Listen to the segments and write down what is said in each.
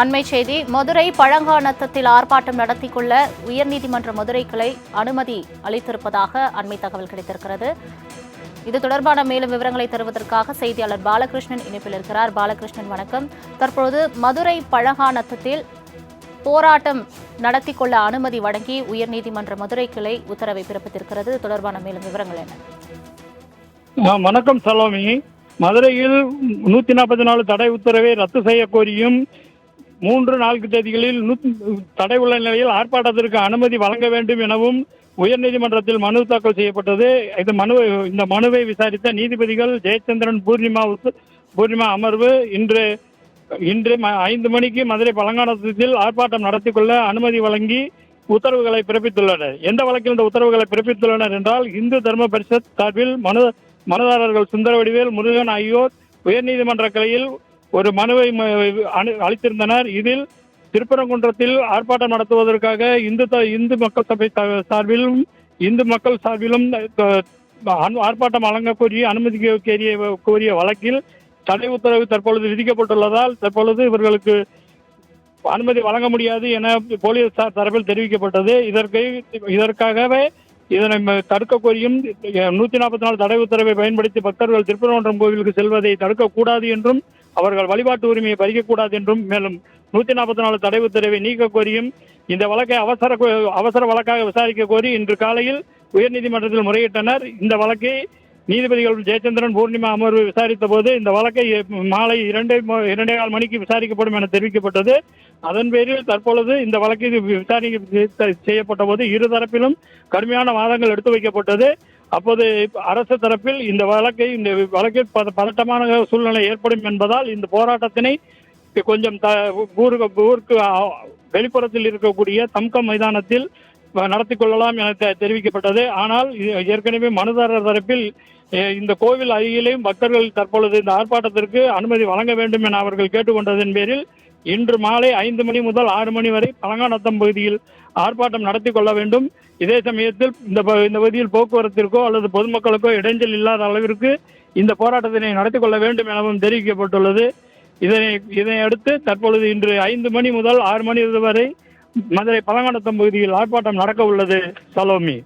அண்மை செய்தி மதுரை பழங்காநத்தத்தில் ஆர்ப்பாட்டம் நடத்தி கொள்ள உயர்நீதிமன்ற மதுரை கிளை அனுமதி அளித்திருப்பதாக அண்மை தகவல் கிடைத்திருக்கிறது. இது தொடர்பான மேலும் விவரங்களை தருவதற்காக செய்தியாளர் பாலகிருஷ்ணன் இணைப்பில் இருக்கிறார். பாலகிருஷ்ணன் வணக்கம். தற்பொழுது மதுரை பழங்காநத்தத்தில் போராட்டம் நடத்தி கொள்ள அனுமதி வழங்கி உயர்நீதிமன்ற மதுரை கிளை உத்தரவை பிறப்பித்திருக்கிறது. தொடர்பான மேலும் விவரங்கள் என்ன? வணக்கம் சலோமி. மதுரையில் நூத்தி நாற்பத்தி நாலு தடை உத்தரவை ரத்து செய்ய கோரியும் மூன்று நான்கு தேதிகளில் தடை உள்ள நிலையில் ஆர்ப்பாட்டத்திற்கு அனுமதி வழங்க வேண்டும் எனவும் உயர்நீதிமன்றத்தில் மனு தாக்கல் செய்யப்பட்டது. இது மனு இந்த மனுவை விசாரித்த நீதிபதிகள் ஜெயச்சந்திரன் பூர்ணிமா பூர்ணிமா அமர்வு இன்று இன்று ம- ஐந்து மணிக்கு மதுரை பழங்காலத்தில் ஆர்ப்பாட்டம் நடத்தி கொள்ள அனுமதி வழங்கி உத்தரவுகளை பிறப்பித்துள்ளனர். எந்த வழக்கில் இந்த உத்தரவுகளை பிறப்பித்துள்ளனர் என்றால் இந்து தர்ம பரிஷத் சார்பில் மனு மனுதாரர்கள் சுந்தரவடிவேல் முருகன் ஆகியோர் உயர்நீதிமன்ற கிளையில் ஒரு மனுவை ம- அனு- அளித்திருந்தனர். இதில் திருப்பரங்குன்றத்தில் ஆர்ப்பாட்டம் நடத்துவதற்காக இந்து த- இந்து மக்கள் சபை சார்பிலும் இந்து மக்கள் சார்பிலும் ஆர்ப்பாட்டம் வழங்க கோரி அனுமதி கோரிய கோரிய வழக்கில் தடை உத்தரவு தற்பொழுது விதிக்கப்பட்டுள்ளதால் தற்பொழுது இவர்களுக்கு அனுமதி வழங்க முடியாது என போலீசார் தரப்பில் தெரிவிக்கப்பட்டது. இதற்கு இதற்காகவே இதனை தடுக்க கோரியும் நூத்தி நாற்பத்தி நாலு தடை உத்தரவை பயன்படுத்தி பக்தர்கள் திருப்பரங்குன்றம் கோவிலுக்கு செல்வதை தடுக்கக்கூடாது என்றும் அவர்கள் வழிபாட்டு உரிமையை பறிக்கக்கூடாது என்றும் மேலும் நூத்தி நாற்பத்தி நாலு தடை உத்தரவை நீக்க கோரியும் இந்த வழக்கை அவசர அவசர வழக்காக விசாரிக்க கோரி இன்று காலையில் உயர்நீதிமன்றத்தில் முறையிட்டனர். இந்த வழக்கை நீதிபதிகள் ஜெயச்சந்திரன் பூர்ணிமா அமர்வு விசாரித்த போது இந்த வழக்கை மாலை இரண்டே இரண்டே கால் மணிக்கு விசாரிக்கப்படும் என தெரிவிக்கப்பட்டது. அதன் பேரில் தற்பொழுது இந்த வழக்கு விசாரணை செய்யப்பட்ட போது இரு தரப்பிலும் கடுமையான வாதங்கள் எடுத்து வைக்கப்பட்டது. அப்போது அரசு தரப்பில் இந்த வழக்கை இந்த வழக்கில் பத- பதட்டமான சூழ்நிலை ஏற்படும் என்பதால் இந்த போராட்டத்தினை கொஞ்சம் த ஊருக்கு ஊருக்கு வெளிப்புறத்தில் இருக்கக்கூடிய தம்கம் மைதானத்தில் நடத்தி கொள்ளலாம் என தெ- தெரிவிக்கப்பட்டது. ஆனால் ஏற்கனவே மனுதாரர் தரப்பில் இந்த கோவில் அருகிலேயும் பக்தர்கள் தற்பொழுது இந்த ஆர்ப்பாட்டத்திற்கு அனுமதி வழங்க வேண்டும் என அவர்கள் கேட்டுக்கொண்டதன் பேரில் இன்று மாலை ஐந்து மணி முதல் ஆறு மணி வரை பழங்காநத்தம் பகுதியில் ஆர்ப்பாட்டம் நடத்தி கொள்ள வேண்டும். இதே சமயத்தில் இந்த ப- இந்த பகுதியில் போக்குவரத்திற்கோ அல்லது பொதுமக்களுக்கோ இடைஞ்சல் இல்லாத அளவிற்கு இந்த போராட்டத்தினை நடத்தி கொள்ள வேண்டும் எனவும் தெரிவிக்கப்பட்டுள்ளது. இதனை இதனை அடுத்து தற்பொழுது இன்று ஐந்து மணி முதல் ஆறு மணி வரை மதுரை பழங்காநத்தம் பகுதியில் ஆர்ப்பாட்டம் நடக்க உள்ளது. சலோமி.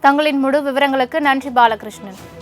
தங்களின் முழு விவரங்களுக்கு நன்றி பாலகிருஷ்ணன்.